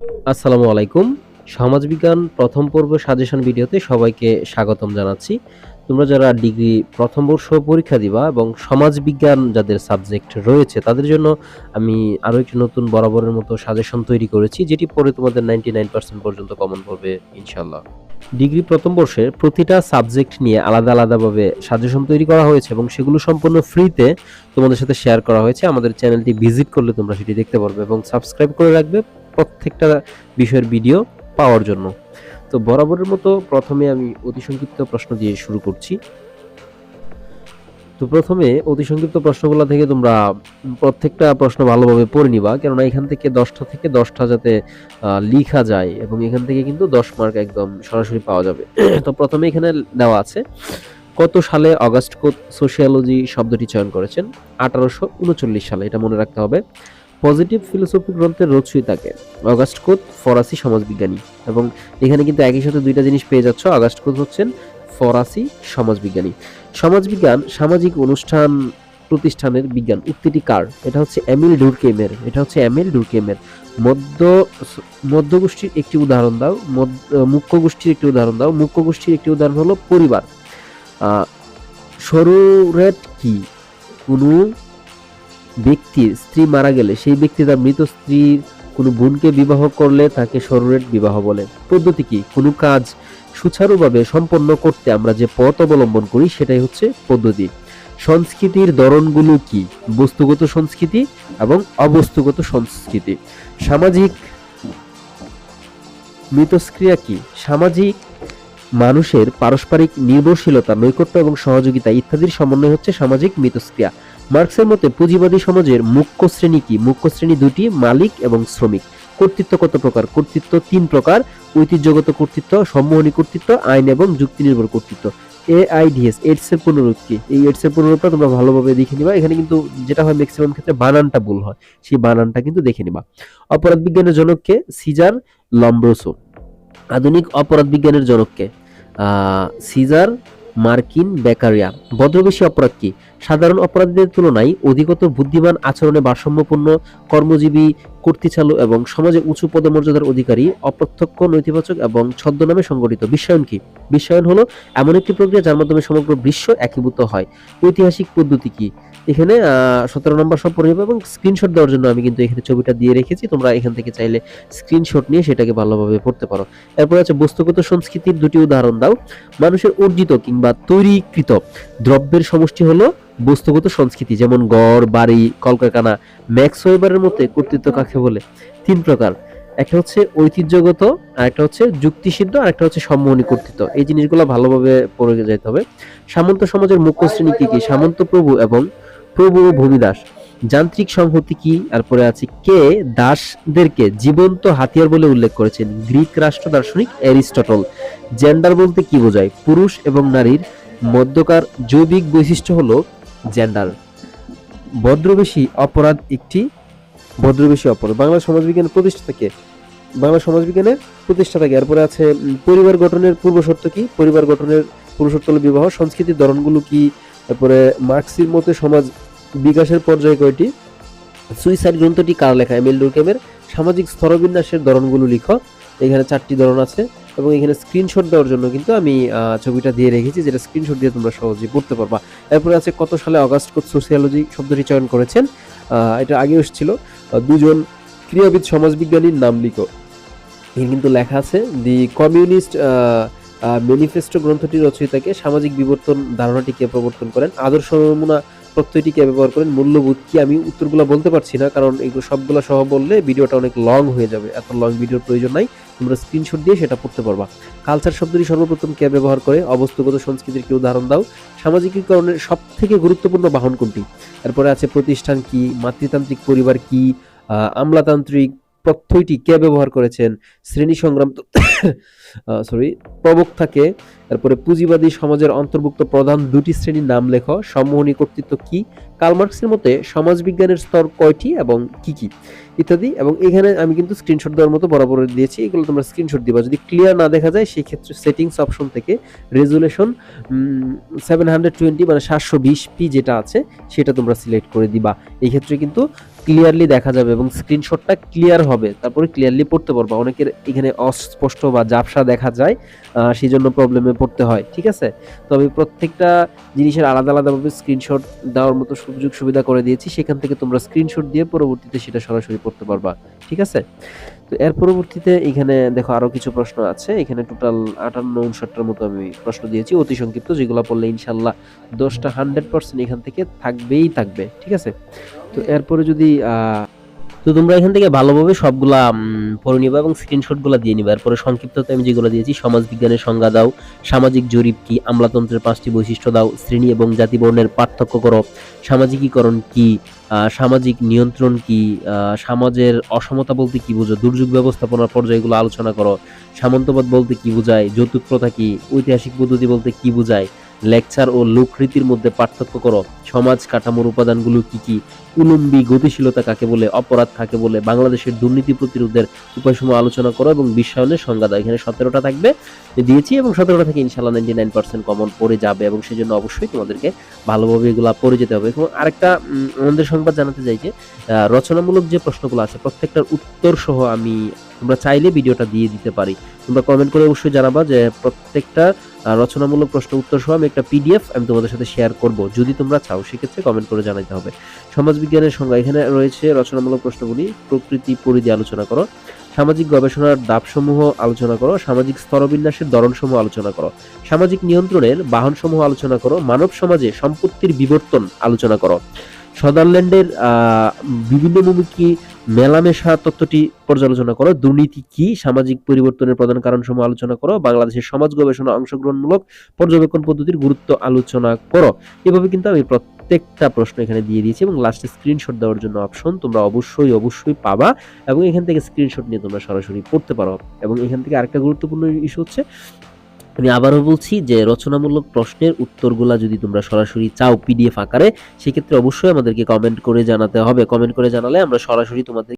আসসালামু আলাইকুম। সমাজবিজ্ঞান প্রথম পর্ব সাজেশন ভিডিওতে সবাইকে স্বাগতম জানাচ্ছি। তোমরা যারা ডিগ্রি প্রথম বর্ষ পরীক্ষা দিবা এবং সমাজবিজ্ঞান যাদের সাবজেক্ট রয়েছে, তাদের জন্য আমি আরও একটি নতুন বরাবরের মতো সাজেশন তৈরি করেছি, যেটি পরে তোমাদের নাইনটি নাইন পার্সেন্ট পর্যন্ত কমন পড়বে ইনশাল্লাহ ডিগ্রি প্রথম বর্ষে প্রতিটা সাবজেক্ট নিয়ে আলাদা আলাদাভাবে সাজেশন তৈরি করা হয়েছে এবং সেগুলো সম্পূর্ণ ফ্রিতে তোমাদের সাথে শেয়ার করা হয়েছে। আমাদের চ্যানেলটি ভিজিট করলে তোমরা সেটি দেখতে পারবে এবং সাবস্ক্রাইব করে রাখবে। প্রত্যেকটা বিষয়ের ভিডিও পাওয়ার জন্য। তো বরাবরের মতো প্রথমে আমি অতি সংক্ষিপ্ত প্রশ্ন দিয়ে শুরু করছি। তো প্রথমে অতি সংক্ষিপ্ত প্রশ্নগুলো থেকে তোমরা প্রত্যেকটা প্রশ্ন ভালোভাবে পড়ে নিবা, কেননা এখান থেকে দশটা থেকে দশটা যাতে লিখা যায় এবং এখান থেকে কিন্তু দশ মার্ক একদম সরাসরি পাওয়া যাবে। তো প্রথমে এখানে দেওয়া আছে, কত সালে অগাস্ট সোশিয়োলজি শব্দটি চয়ন করেছেন? আঠারোশো উনচল্লিশ সালে, এটা মনে রাখতে হবে। পজিটিভ ফিলোসফি গ্রন্থের রচয়িতাকে অগাস্ট কোত, ফরাসি সমাজবিজ্ঞানী। এবং এখানে কিন্তু একই সাথে দুইটা জিনিস পেয়ে যাচ্ছ। অগাস্ট কোত হচ্ছেন ফরাসি সমাজবিজ্ঞানী। সমাজবিজ্ঞান, সামাজিক অনুষ্ঠান প্রতিষ্ঠানের বিজ্ঞান, উক্তিটি কার? এটা হচ্ছে এমিল ডুরকেমের, এটা হচ্ছে এমিল ডুরকেমের। মধ্য, মধ্যগোষ্ঠীর একটি উদাহরণ দাও মুখ্য গোষ্ঠীর একটি উদাহরণ দাও। মুখ্য গোষ্ঠীর একটি উদাহরণ হলো পরিবার। সরুরেট কি? কোনো ব্যক্তির স্ত্রী মারা গেলে সেই ব্যক্তি তার মৃত স্ত্রীর কোনো বোনকে বিবাহ করলে তাকে সরুরেট বিবাহ বলে। পদ্ধতি কি? কোনো কাজ সুচারুভাবে সম্পন্ন করতে আমরা যে পথ অবলম্বন করি, সেটাই হচ্ছে পদ্ধতি। সংস্কৃতির ধরনগুলো কি? বস্তুগত সংস্কৃতি এবং অবস্তুগত সংস্কৃতি। সামাজিক মিতস্ক্রিয়া কি? সামাজিক মানুষের পারস্পরিক নির্ভরশীলতা, নৈকট্য এবং সহযোগিতা ইত্যাদির সমন্বয় হচ্ছে সামাজিক মিতস্ক্রিয়া। মার্কসের মতে পুঁজিবাদী সমাজের মুখ্য শ্রেণি কি? মুখ্য শ্রেণি দুটি মালিক এবং শ্রমিক। কর্তৃত্ব কত প্রকার? কর্তৃত্ব তিন প্রকার। ঐতিহ্যগত কর্তৃত্ব, সম্মোহনী কর্তৃত্ব, আইন এবং যুক্তি নির্ভর কর্তৃত্ব। এ এআইডিএস এইডস এর পুনরূপ কি? এই এইডস এর পুনরূপটা তোমরা ভালোভাবে দেখে নিবা। এখানে কিন্তু যেটা হয় ম্যাক্সিমাম ক্ষেত্রে বানানটা ভুল হয়। সেই বানানটা কিন্তু দেখে নিবা। অপরাধ বিজ্ঞানের জনককে সিজার লম্ব্রোসো। আধুনিক অপরাধ বিজ্ঞানের জনককে সিজার মার্কিন বেকারিয়া। বদ্রবেশী অপরাধ কি? সাধারণ অপরাধীদের তুলনায় অধিকত বুদ্ধিমান আচরণে ভারসাম্যপূর্ণ কর্মজীবী, কর্তৃচালু এবং সমাজে উঁচু পদমর্যাদার অধিকারী, অপ্রত্যক্ষ, নৈতিবাচক এবং ছদ্মনামে সংগঠিত। বিশ্বায়ন কি? বিশ্বায়ন হলো এমন একটি প্রক্রিয়া যার মাধ্যমে সমগ্র বিশ্ব একীভূত হয়। ঐতিহাসিক পদ্ধতি কি? এখানে সতেরো নম্বর সব পড়ে যাবে এবং স্ক্রিনশট দেওয়ার জন্য আমি কিন্তু এখানে ছবিটা দিয়ে রেখেছি। তোমরা এখান থেকে চাইলে স্ক্রিনশট নিয়ে সেটাকে ভালোভাবে পড়তে পারো। এরপর আছে বস্তুগত সংস্কৃতির দুটি উদাহরণ দাও। মানুষের অর্জিত কিংবা তৈরিকৃত দ্রব্যের সমষ্টি হলো বস্তুগত সংস্কৃতি, যেমন গড়, বাড়ি, কলকারখানা, ম্যাক্স ওয়েবারের মতে কর্তৃত্ব কাকে বলে? তিন প্রকার। একটা হচ্ছে ঐতিহ্যগত, আর একটা হচ্ছে যুক্তিসিদ্ধ, আর একটা হচ্ছে সম্মোহনী কর্তৃত্ব। এই জিনিসগুলো ভালোভাবে পড়ে যেতে হবে। সামন্ত সমাজের মুখ্য শ্রেণি কি কি? সামন্ত প্রভু এবং প্রভু ও ভূমিদাস। যান্ত্রিক সংহতি কি? তারপরে আছে কে? দাসদেরকে জীবন্ত হাতিয়ার বলে উল্লেখ করেছেন গ্রিক রাষ্ট্র দার্শনিক অ্যারিস্টটল। জেন্ডার বলতে কি বোঝায়? পুরুষ এবং নারীর মধ্যকার জৈবিক বৈশিষ্ট্য হলো জেন্ডার। ভদ্রবেশী অপরাধ একটি ভদ্রবেশী অপরাধ। বাংলা সমাজবিজ্ঞানের প্রতিষ্ঠাতাকে বাংলা সমাজবিজ্ঞানের প্রতিষ্ঠাতাকে এরপরে আছে পরিবার গঠনের পূর্ব শর্ত কি? পরিবার গঠনের হলো বিবাহ। সংস্কৃতির ধরনগুলো কি? তারপরে মার্ক্সির মতে সমাজ বিকাশের পর্যায় কয়টি? সুইসাইড গ্রন্থটি কার লেখা? এমিল ডুরকেমের সামাজিক স্তরবিন্যাসের ধরনগুলো লিখো। এখানে চারটি ধরন আছে এবং এখানে স্ক্রিনশট দেওয়ার জন্য কিন্তু আমি ছবিটা দিয়ে রেখেছি, যেটা স্ক্রিনশট দিয়ে তোমরা সহজেই পড়তে পারবা। এরপরে আছে কত সালে অগাস্ট কোত সোশিয়োলজি শব্দটি চয়ন করেছেন? এটা আগে এসেছিল। দুজন ক্রীড়াবিদ সমাজবিজ্ঞানীর নাম লিখো। এখানে কিন্তু লেখা আছে, দি কমিউনিস্ট ম্যানিফেস্টো গ্রন্থটি রচয়িতাকে সামাজিক বিবর্তন ধারণাটিকে প্রবর্তন করেন। আদর্শ নমুনা প্রত্যয়টিকে ব্যবহার করেন, মূল্যবোধ কি আমি উত্তরগুলো বলতে পারছি না, কারণ এগুলো সবগুলো সহ বললে ভিডিওটা অনেক লং হয়ে যাবে। এত লং ভিডিওর প্রয়োজন নাই, তোমরা স্ক্রিনশট দিয়ে সেটা পড়তে পারবা। কালচার শব্দটি সর্বপ্রথম কে ব্যবহার করে? অবস্থগত সংস্কৃতির কি উদাহরণ দাও? সামাজিকীকরণের সব থেকে গুরুত্বপূর্ণ বাহন কোনটি? এরপরে আছে প্রতিষ্ঠান কি? মাতৃতান্ত্রিক পরিবার কি? আমলাতান্ত্রিক প্রত্যয়টি কে ব্যবহার করেছেন? শ্রেণি সংগ্রাম সরি প্রবক্তাকে। তারপরে পুঁজিবাদী সমাজের অন্তর্ভুক্ত প্রধান দুটি শ্রেণির নাম লেখো। সম্মোহনী কর্তৃত্ব কি? কালমার্কসের মতে, সমাজবিজ্ঞানের স্তর কয়টি এবং কি কি? ইত্যাদি। এবং এখানে আমি কিন্তু স্ক্রিনশট দেওয়ার মতো বরাবর দিয়েছি। এগুলো তোমরা স্ক্রিনশট দিবা। যদি ক্লিয়ার না দেখা যায় সেই ক্ষেত্রে সেটিংস অপশন থেকে রেজুলেশন সেভেন হান্ড্রেড টোয়েন্টি মানে সাতশো বিশ পি যেটা আছে, সেটা তোমরা সিলেক্ট করে দিবা। এই ক্ষেত্রে কিন্তু ক্লিয়ারলি দেখা যাবে এবং স্ক্রিনশটটা ক্লিয়ার হবে, তারপরে ক্লিয়ারলি পড়তে পারবা। অনেকের এখানে অস্পষ্ট বা জাপসা দেখা যায় সেই জন্য প্রবলেমে পড়তে হয়, ঠিক আছে? তবে প্রত্যেকটা জিনিসের আলাদা আলাদাভাবে স্ক্রিনশট দেওয়ার মতো সুযোগ সুবিধা করে দিয়েছি, সেখান থেকে তোমরা স্ক্রিনশট দিয়ে পরবর্তীতে সেটা সরাসরি পড়তে পারবা, ঠিক আছে? তো এর পরবর্তীতে এখানে দেখো আরও কিছু প্রশ্ন আছে, এখানে টোটাল আটান্ন উনষাটটার মতো আমি প্রশ্ন দিয়েছি, অতি সংক্ষিপ্ত, যেগুলো পড়লে ইনশাল্লাহ দশটা হান্ড্রেড পার্সেন্ট এখান থেকে থাকবেই থাকবে, ঠিক আছে? তো এরপরে যদি তো তোমরা এখান থেকে ভালোভাবে সবগুলা পড়ে নিবা এবং স্ক্রিনশটগুলা দিয়ে নিবা। এরপরে সংক্ষিপ্ততে আমি যেগুলো দিয়েছি সমাজ বিজ্ঞানের সংজ্ঞা দাও, সামাজিক জরিপ কি, আমলাতন্ত্রের পাঁচটি বৈশিষ্ট্য দাও, শ্রেণি এবং জাতিবর্ণের পার্থক্য করো, সামাজিকীকরণ কি সামাজিক নিয়ন্ত্রণ কি সমাজের অসমতা বলতে কি বোঝো, দুর্যোগ ব্যবস্থাপনার পর্যায়গুলো আলোচনা করো, সামন্তবাদ বলতে কি বোঝায় যৌতুক প্রথা কি, ঐতিহাসিক পদ্ধতি বলতে কি বোঝায় লেকচার ও লোকরীতির মধ্যে পার্থক্য করো। সমাজ কাঠামোর উপাদানগুলো কি কি? উলম্বী গতিশীলতা কাকে বলে? অপরাধ কাকে বলে? বাংলাদেশের দুর্নীতি প্রতিরোধের উপায়সমূহ আলোচনা করো এবং বিশ্বায়নের সংজ্ঞা দাও এখানে সতেরোটা থাকবে। দিয়েছি এবং সতেরোটা থেকে ইনশাল্লাহ নাইনটি নাইন পার্সেন্ট কমন পড়ে যাবে এবং সেজন্য অবশ্যই তোমাদেরকে ভালোভাবে এগুলা পড়ে যেতে হবে। এবং আরেকটা আমাদের সংবাদ জানাতে চাই যে রচনামূলক যে প্রশ্নগুলো আছে, প্রত্যেকটার উত্তর সহ আমি তোমরা চাইলে ভিডিওটা দিয়ে দিতে পারি। তোমরা কমেন্ট করে অবশ্যই জানাবা যে প্রত্যেকটা রচনামূলক প্রশ্ন উত্তর সহ আমি একটা পিডিএফ আমি তোমাদের সাথে শেয়ার করব। যদি তোমরা চাও, সেক্ষেত্রে কমেন্ট করে জানাতে হবে। সমাজবিজ্ঞানের সংজ্ঞা, এখানে রয়েছে রচনামূলক প্রশ্নগুলি। প্রকৃতি পরিধি আলোচনা করো। সামাজিক গবেষণার দাবসমূহ আলোচনা করো। সামাজিক স্তরবিন্যাসের ধরনসমূহ আলোচনা করো। সামাজিক নিয়ন্ত্রণের বাহনসমূহ আলোচনা করো। মানব সমাজে সম্পত্তির বিবর্তন আলোচনা করো। সাদারল্যান্ডের বিভিন্ন বিভিন্নমুখী মেলামেশা তত্ত্বটি পর্যালোচনা করো। দুর্নীতি কি? সামাজিক পরিবর্তনের প্রধান কারণসমূহ আলোচনা করো। বাংলাদেশের সমাজ গবেষণা অংশগ্রহণমূলক পর্যবেক্ষণ পদ্ধতির গুরুত্ব আলোচনা করো। এভাবে কিন্তু আমি প্রত্যেকটা প্রশ্ন এখানে দিয়ে দিয়েছি এবং লাস্টে স্ক্রিনশট দেওয়ার জন্য অপশন তোমরা অবশ্যই অবশ্যই পাবা এবং এখান থেকে স্ক্রিনশট নিয়ে তোমরা সরাসরি পড়তে পারো। এবং এখান থেকে আরেকটা গুরুত্বপূর্ণ ইস্যু হচ্ছে আমি আবারও বলছি যে রচনামূলক প্রশ্নের উত্তরগুলা যদি তোমরা সরাসরি চাও পিডিএফ আকারে, সেক্ষেত্রে অবশ্যই আমাদেরকে কমেন্ট করে জানাতে হবে। কমেন্ট করে জানালে আমরা সরাসরি তোমাদের